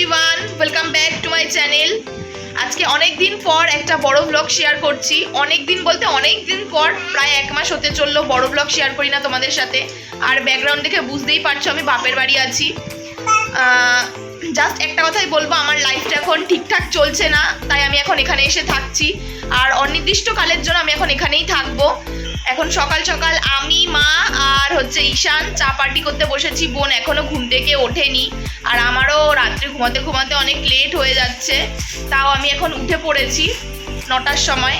Everyone welcome back to my channel আজকে অনেক দিন পর একটা বড় ব্লগ শেয়ার করছি। অনেক দিন বলতে অনেক দিন পর, প্রায় এক মাস হতে চলল বড় ব্লগ শেয়ার করি না তোমাদের সাথে। আর ব্যাকগ্রাউন্ড দেখে বুঝতেই পারছ, আমি বাপের বাড়ি আছি। জাস্ট একটা কথাই বলব, আমার লাইফটা এখন ঠিকঠাক চলছে না, তাই আমি এখন এখানে এসে থাকছি। আর অনির্দিষ্টকালের জন্য আমি এখন এখানেই থাকব। এখন সকাল সকাল আমি, মা আর হচ্ছে ঈশান চা পার্টি করতে বসেছি। বোন এখনও ঘুম থেকে ওঠেনি। আর আমারও রাত্রে ঘুমাতে ঘুমাতে অনেক লেট হয়ে যাচ্ছে। তাও আমি এখন উঠে পড়েছি নটার সময়।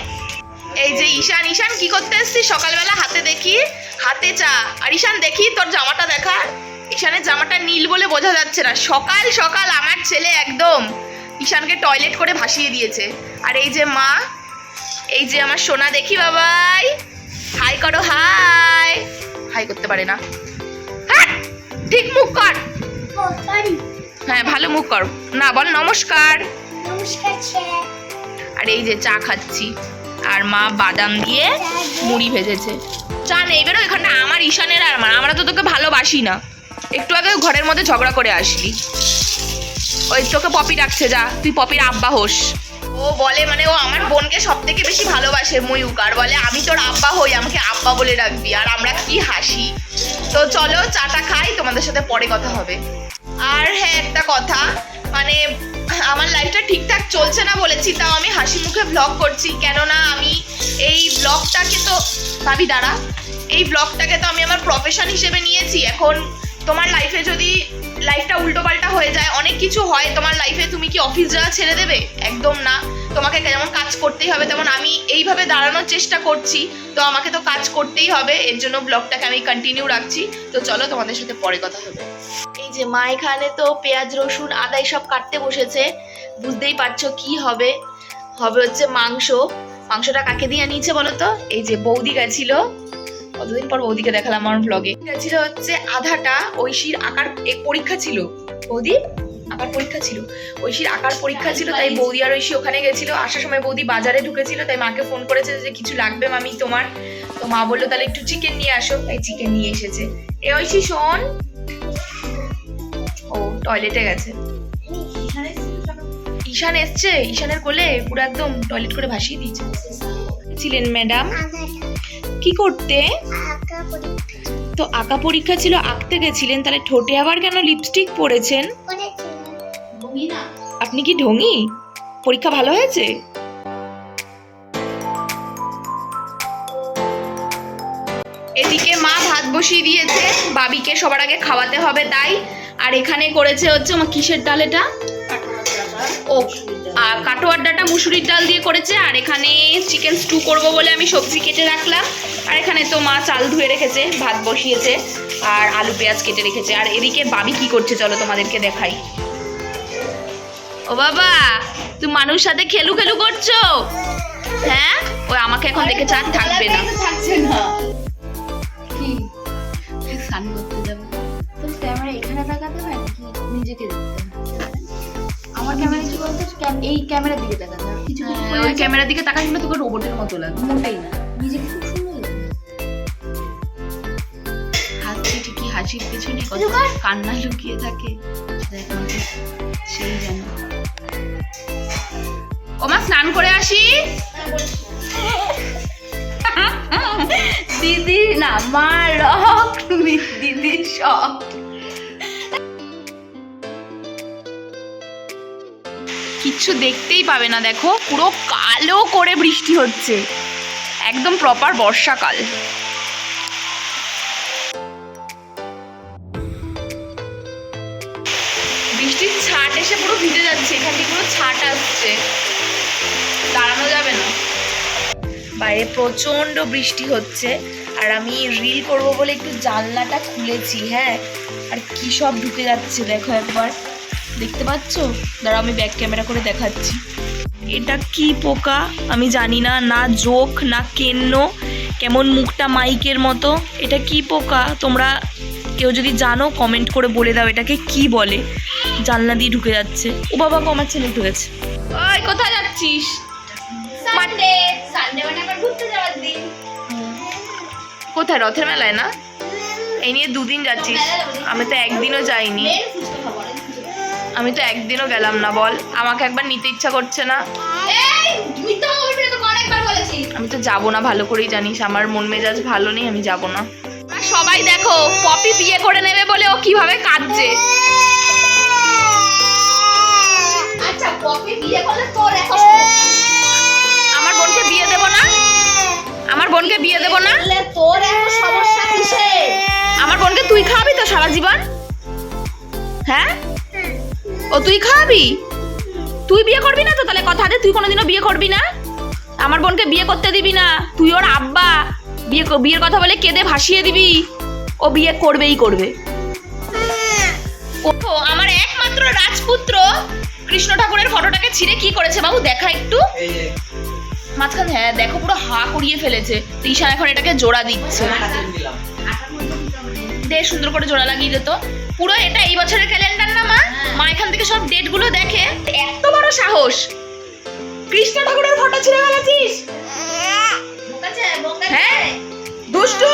এই যে ঈশান ঈশান কি করতে এসছিস? সকালবেলা হাতে দেখি, হাতে চা। আর ঈশান, দেখি তোর জামাটা দেখা ঈশানের জামাটা নীল বলে বোঝা যাচ্ছে না। সকাল সকাল আমার ছেলে একদম ঈশানকে টয়লেট করে ভাসিয়ে দিয়েছে। আর এই যে মা, এই যে আমার সোনা, দেখি বাবাই। হাই করো হাই। হাই করতে পারে না। ঠিক মুখ কর। হ্যাঁ ভালো মুখ কর। না বল নমস্কার। নমস্কার আর এই যে চা খাচ্ছি আর মা বাদাম দিয়ে মুড়ি ভেজেছে। চা নেই বেরো এখানটা। আমার ঈশানের আর আমার। আমরা তো তোকে ভালোবাসি না। একটু আগে ঘরের মধ্যে ঝগড়া করে আসলি। ওই তোকে পপি ডাকছে যা। তুই পপির আব্বা হোস। ও বলে মানে ও আমার বোনকে সব থেকে বেশি ভালোবাসে ময়ূক আর বলে, আমি তোর আব্বা হই, আমাকে আব্বা বলে ডাকবি, আর আমরা কি হাসি? তো চলো, চাটা খাই, তোমাদের সাথে পরে কথা হবে। আর হ্যাঁ একটা কথা মানে আমার লাইফটা ঠিকঠাক চলছে না বলেছি, তাও আমি হাসি মুখে ব্লগ করছি, কেননা আমি এই ব্লগটাকে তো ভাবি, দাঁড়া। এই ব্লগটাকে তো আমি আমার প্রফেশন হিসেবে নিয়েছি, এখন তোমার লাইফে যদি লাইফটা উল্টো পাল্টা হয়ে যায়, অনেক কিছু হয়, তোমার লাইফে তুমি কি অফিস যাওয়া ছেড়ে দেবে? একদম না। তোমাকে যেমন কাজ করতেই হবে, তেমন আমি এইভাবে দাঁড়ানোর চেষ্টা করছি। তো আমাকে তো কাজ করতেই হবে, এর জন্য ব্লগটাকে আমি কন্টিনিউ রাখছি। তো চলো তোমাদের সাথে পরে কথা হবে। এই যে মা এখানে তো পেঁয়াজ, রসুন আদা সব কাটতে বসেছে। বুঝতেই পারছ কি হবে? হবে হচ্ছে মাংস। মাংসটা কাকে দিয়ে নিয়েছে বলো তো? এই যে বৌদি গেছিল। কতদিন পর বৌদিকে দেখালাম আমার ব্লগে গেছিল হচ্ছে আধাটা ঐশীর আঁকার পরীক্ষা ছিল। বৌদি, আঁকার পরীক্ষা ছিল। ঐশীর আঁকার পরীক্ষা ছিল, তাই বৌদি আর ঐশী ওখানে গেছিল। আসার সময় বৌদি বাজারে ঢুকেছিল, তাই মাকে ফোন করেছে যে কিছু লাগবে মামি তোমার। তো মা বলল, তাহলে একটু চিকেন নিয়ে আসো। তাই চিকেন নিয়ে এসেছে। এ ঐশী, শোন। ও টয়লেটে গেছে। ঈশান এসছে, ঈশানের কোলে পুরো একদম টয়লেট করে ভাসিয়ে দিয়েছে। ছিলেন ম্যাডাম কি করতে? তো আঁকা পরীক্ষা ছিল আঁকতে গেছিলেন তাহলে ঠোঁটে আবার কেন লিপস্টিক পরেছেন? আপনি কি ঢঙি? পরীক্ষা ভালো হয়েছে? এদিকে মা ভাত বসিয়ে দিয়েছে বাবিকে সবার আগে খাওয়াতে হবে তাই। আর এখানে করেছে হচ্ছে আমার কিসের ডাল এটা? ও কাটোয়ার ডাটা মুসুরির ডাল দিয়ে করেছে, আর এখানে চিকেন স্টু করব বলে আমি সবজি কেটে রাখলাম। আর এখানে তো মা চাল ধুয়ে রেখেছে, ভাত বসিয়েছে, আর আলু পেঁয়াজ কেটে রেখেছে। আর এদিকে বাবি কি করছে চলো তোমাদেরকে দেখাই। ও বাবা, তুমি মানুষ সাথে খেলু খেলু করছ? হ্যাঁ? ওই আমাকে এখন দেখে চার থাকবে না। থাকছে না। স্নান করতে যাবে। তো ক্যামেরা এখানে নাকি নিজেকে দেখতে? আমার ক্যামেরা কি বলতো? এই ক্যামেরার দিকে তাকাতে হয় কিছু কিছু করে ওই ক্যামেরার দিকে তাকাস না তোকে রোবটের মতো লাগে মোটেই না। নিজেকে খুব সুন্দর হাসি ঠিকই হাসির পিছনে কত কান্না লুকিয়ে থাকে সেই জানে ও মা স্নান করে আসি? দিদি না মা রক তুমি দিদির শখ। কিচ্ছু দেখতেই পাবে না, দেখো। পুরো কালো করে বৃষ্টি হচ্ছে। একদম প্রপার বর্ষাকাল। বৃষ্টির ছাট এসে পুরো ভিজে যাচ্ছে, এখান থেকে পুরো ছাট আসছে। দাঁড়ানো যাবে না। বাইরে প্রচণ্ড বৃষ্টি হচ্ছে, আর আমি রিল করব বলে একটু জানলাটা খুলেছি হ্যাঁ? আর কি সব ঢুকে যাচ্ছে, দেখো একবার। দেখতে পাচ্ছ? দাঁড়া আমি ব্যাক ক্যামেরা করে দেখাচ্ছি। এটা কি পোকা? আমি জানি না না জোক না কেন্ন। কেমন মুখটা মাইকের মতো? এটা কি পোকা? তোমরা কেউ যদি জানো কমেন্ট করে বলে দাও এটাকে কি বলে? জানলা দিয়ে ঢুকে যাচ্ছে। ও বাবা আমার ছেলে ঢুকেছে ওই কোথায় যাচ্ছিস? সানডে সানডে মানে আবার ঘুরতে যাওয়ার দিন। কোথায়? রথের মেলায় না? এই নিয়ে দুদিন যাচ্ছিস। আমি তো একদিনও যাইনি। আমি তো একদিনও গেলাম না বল। আমাকে একবার নিতে ইচ্ছা করছে না। আমি তো যাব না ভালো করেই জানিস। আমার মন মেজাজ ভালো নেই আমি যাব না। সবাই দেখো পপি বিয়ে করে নেবে বলে ও কীভাবে কাঁদছে। আচ্ছা পপি বিয়ে করলে তোর এত আমার বোনকে বিয়ে দেবো না? আমার বোনকে বিয়ে দেবো না? তোর এত সমস্যা কিসে আমার বোনকে তুই খাওয়াবি তো সারা জীবন? হ্যাঁ? ও, তুই খাওয়াবি তুই বিয়ে করবি না তো? তাহলে কথা দে, তুই কোনোদিনও বিয়ে করবি না? আমার বোনকে বিয়ে করতে দিবি না। তুই ওর আব্বা। বিয়ে বিয়ের কথা বলে কেঁদে ভাসিয়ে দিবি। ও বিয়ে করবেই করবে। ওঠো আমার একমাত্র রাজপুত্র। কৃষ্ণ ঠাকুরের ফটোটাকে ছিঁড়ে কি করেছে বাবু? দেখা একটু। মাঝখানে হ্যাঁ দেখো পুরো হা করিয়ে ফেলেছে। ঈশান এখন এটাকে জোড়া দিচ্ছে। কাছে দিলাম দে সুন্দর করে জোড়া লাগিয়ে দিত। পুরো এটা এই বছরের ক্যালেন্ডার না মা? মা এখান থেকে সব ডেটগুলো দেখে। এত বড় সাহস! কৃষ্ণ ঠাকুরের ফটো ছিঁড়ে ফেলেছিস? হ্যাঁ? দুষ্টু!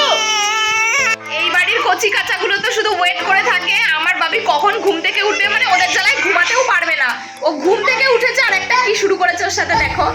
এই বাড়ির কচি কাচাগুলো তো শুধু ওয়েট করে থাকে। আমার বাবি কখন ঘুম থেকে উঠবে মানে ওদের জ্বালায় ঘুমাতেও পারবে না। ও ঘুম থেকে উঠেছে আর একটা কি শুরু করেছে ওর সাথে দেখো।